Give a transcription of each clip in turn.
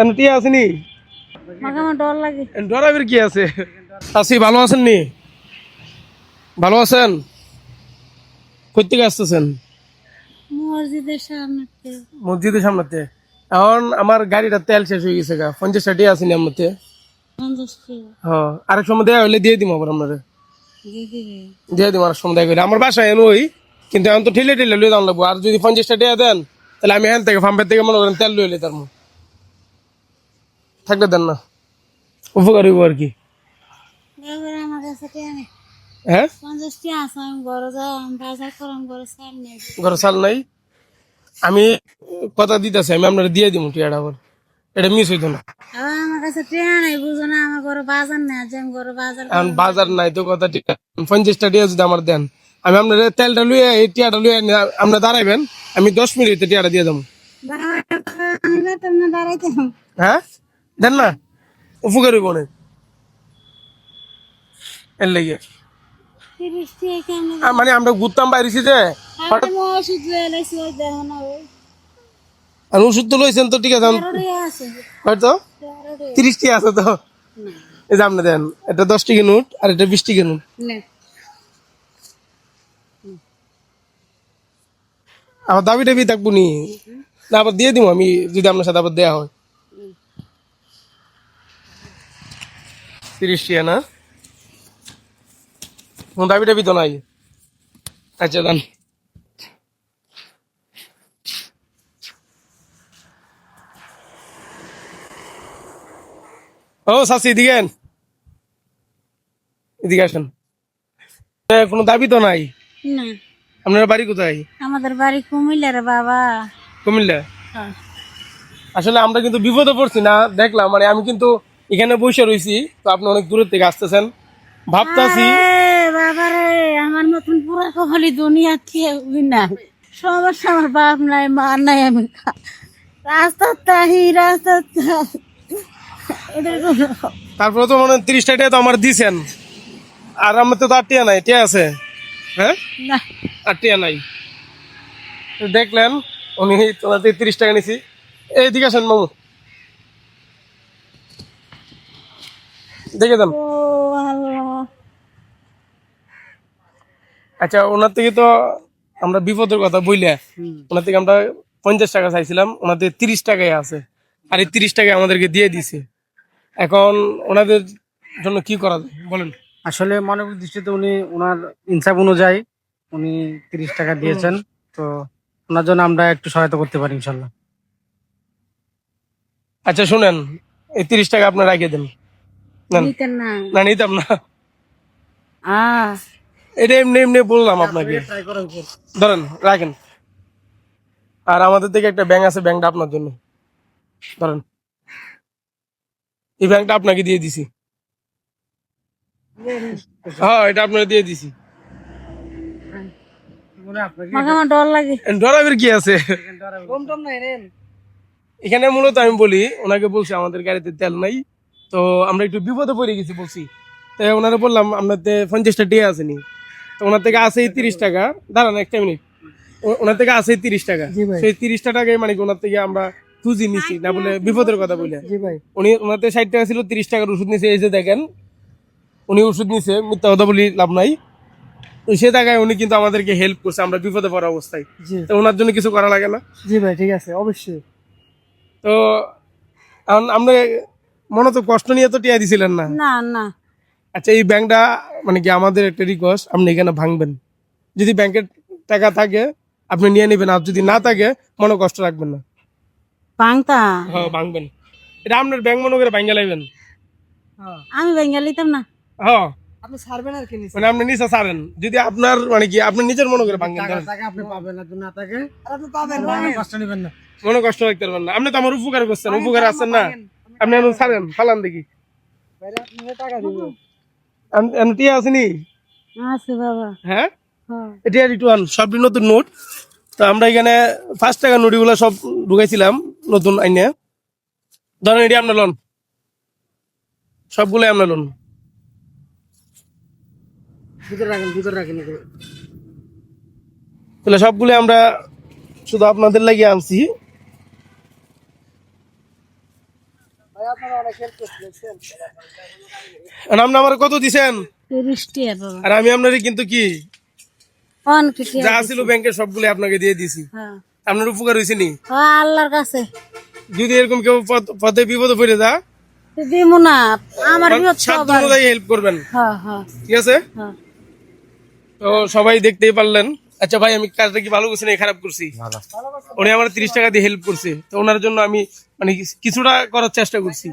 N টিয়া আসেনি মাকে আমার ডর লাগে। ডরাবের কি আছে? আসি ভালো আছেন নি? ভালো আছেন? কই থেকে আসতেছেন? মসজিদের সামনে মসজিদের সামনেতে এখন আমার গাড়িটা তেল শেষ হয়ে গেছে গা। পঞ্চাশ ষাটি আসেনি টাকা হ্যাঁ আরেক সময় দেওয়া হলে দিয়ে দিব আবার আপনারা। দিয়ে দিবে। আরেক সময় করে আমার বাসায় এনে ওই কিন্তু এখন তো ঠেলে ঠেলে লয়ে দাম লাগবো। আর যদি পঞ্চাশটা টাকা দেন তাহলে আমি এখান থেকে পাম্পের থেকে মনে করেন তেল লইলে তার থাকলে দেন না। উপকার হইব আর কি। নেই হ্যাঁ? সার নেই ঘর চাল নাই। আমি কথা দিতেছি আমি আপনারা দিয়ে দিব টিয়াটা আবার। এটা মিস হইতো না। আমার কাছে টাকা নেই বুঝো না আমার ঘরে বাজার নেই বাজার বাজার নাই তো কথা ঠিক পঞ্চাশটা টিয়া যদি আমার দেন। আমি আপনার তেলটা লুয়ে এই টিয়াটা লুয়ে আপনার দাঁড়াইবেন, আমি দশ মিনিট টিয়াটা দিয়ে দেবো। হ্যাঁ? দেন না, উপকার হইব এর লেগে। মানে আমরা ঘুরতাম বাইরেছি যে আর ওষুধ তো লইছেন তো, ঠিক আছে, আমি- তেরো টাকা আছে তো। এই যে আপনি দেন, এটা দশ টিকা নোট, আর এটা বিশ টিকা নোট। আবার দাবি টাবি থাকব নি। না, আবার দিয়ে দিব আমি, যদি আপনার সাথে আবার দেওয়া হয়। তিরিশ টিয়া না? দাবি টাবি তো নাই। আচ্ছা দেন। ও শাসি এদিকে। এদিকে আসেন। কোনো দাবি তো নাই? না। আপনার বাড়ি কোথায়? আমাদের বাড়ি কুমিল্লার বাবা। কুমিল্লা? হ্যাঁ। আসলে আমরা কিন্তু বিপদে পড়ছি না দেখলাম মানে আমি কিন্তু এখানে বসে রয়েছি তো আপনি অনেক দূরের থেকে আসতেছেন। ভাবতাছি আরে বাবা রে আমার মতন পুরা কপালি দুনিয়া কেউ না। সমস্যা আমার বাপ নাই মা নাই আমি রাস্তার তাহি কোনো- তারপরে তো মনে তিরিশটা টাকা তো আমার দিছেন। আর আমার তো আর টিয়া নাই টিয়া আছে। হ্যাঁ? না। আর টিয়া নাই। দেখলেন উনি তোমার থেকে তিরিশ টাকা নিছি। এইদিকে আসেন মামু। দেখে দেন। আচ্ছা ওনার থেকে তো আমরা বিপদের কথা বইলে। ওনার থেকে আমরা পঞ্চাশ টাকা চাইছিলাম থেকে তিরিশ টাকায় আছে। আর এই তিরিশ টাকা আমাদেরকে দিয়ে দিছে এখন ওনাদের জন্য কি করা যায়? বলেন। আসলে মানবিক দৃষ্টিতে উনি ওনার ইনসাফ অনুযায়ী উনি তিরিশ টাকা দিয়েছেন। তো ওনার জন্য আমরা একটু সহায়তা করতে পারি ইনশাল্লাহ। আচ্ছা শুনেন এই তিরিশ টাকা আপনার রাখিয়ে দেন। না। না নিতাম না। এটা এমনি এমনি বললাম আপনাকে। ধরেন রাখেন। আর আমাদের থেকে একটা ব্যাংক আছে ব্যাংকটা আপনার জন্য। ধরেন। এই ব্যাংকটা আপনাকে দিয়ে দিছি। হ্যাঁ এটা আপনাকে দিয়ে দিছি। ডর লাগে। ডরাবের কি আছে? এখানে মূলত আমি বলি ওনাকে বলছি আমাদের গাড়িতে তেল নাই তো আমরা একটু বিপদে পড়ে গেছি বলছি। তো ওনারা বললাম আপনাদের পঞ্চাশটা ডে আসেনি তো ওনার থেকে আছে তিরিশ টাকা। দাঁড়ান একটা মিনিট। ওনার থেকে আছে তিরিশ টাকা। সেই তিরিশটা টাকায় মানে ওনার থেকে আমরা খুঁজি নিছি না বলে বিপদের কথা বলে। উনি ওনার থেকে ষাট টাকা ছিল তিরিশ টাকার ওষুধ নিছে এই যে দেখেন উনি ওষুধ নিছে মিথ্যা কথা বলি লাভ নাই। তো সে জায়গায় উনি কিন্তু আমাদেরকে হেল্প করছে আমরা বিপদে পড়া অবস্থায়। তো ওনার জন্য কিছু করা লাগে না। জি ভাই ঠিক আছে অবশ্যই। তো আমরা মনে তো কষ্ট নিয়ে তো টিয়া দিছিলেন না। না না। আচ্ছা এই ব্যাংকটা মানে কি আমাদের একটা রিকোয়েস্ট আপনি এখানে ভাঙবেন। যদি ব্যাংকের টাকা থাকে আপনি নিয়ে নেবেন আর যদি না থাকে মনে কষ্ট রাখবেন না। পাংতা হ্যাঁ ভাঙবেন। এটা আপনার ব্যাংক মনে করে ভাঙ্গা লাগবেন আমি বেঙ্গল নিতাম না। হ্যাঁ। আপনি ছাড়বেন আর কি মানে আপনি নিচে ছাড়েন। যদি আপনার মানে কি আপনি নিজের মনে করে ভাঙেন টাকা আপনি পাবেন আর না থাকে আপনি পাবেন কষ্ট নেবেন না। মনে কষ্ট রাখতে পারবেন না। আপনি তো আমার উপকার করছেন উপকার আছেন না। আপনি এখন ছাড়েন ফালান দেখি। টাকা দিব আন- আন টিয়া আসেনি আছে বাবা। হ্যাঁ? হ্যাঁ। এটা নতুন নোট। তো আমরা এখানে পাঁচ টাকা নোটগুলো সব ঢুকাইছিলাম নতুন আইনে। ধরেন এটি আপনার লোন সবগুলো আপনার লোন ভিতরে রাখেন ভিতরে রাখেন তাহলে সবগুলো আমরা শুধু আপনাদের লাগিয়ে আনছি। আর আপনি আমার কত দিছেন? আর আমি আপনার কিন্তু কি? যা ছিল ব্যাংকের সবগুলো আপনাকে দিয়ে দিছি। হ্যাঁ। আপনার উপকার হয়েছে নি? আল্লাহর কাছে। যদি এরকম কেউ পথে বিপদে পড়ে যা দিব না আমার বিপদ সবার। হেল্প করবেন। হ্যাঁ হ্যাঁ। ঠিক আছে? হ্যাঁ। তো সবাই দেখতেই পারলেন। আচ্ছা ভাই আমি কাজটা কি ভালো করছি না খারাপ করছি? উনি আমার তিরিশ টাকা দিয়ে হেল্প করছে। তো ওনার জন্য আমি মানে কিছুটা করার চেষ্টা করছি।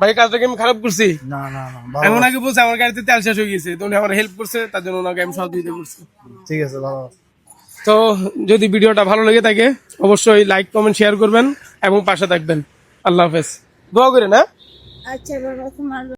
ভাই কাজটাকে আমি খারাপ করছি? না না না আমি ওনাকে বলছি আমার গাড়িতে তেল শেষ হয়ে গেছে। তো উনি আমার হেল্প করছে তার জন্য ওনাকে আমি সহযোগিতা করছি। ঠিক আছে ভালো তো যদি ভিডিওটা ভালো লেগে থাকে অবশ্যই লাইক কমেন্ট শেয়ার করবেন এবং পাশে থাকবেন। আল্লাহ হাফেজ। দোয়া করে না আচ্ছা বাবা তোমার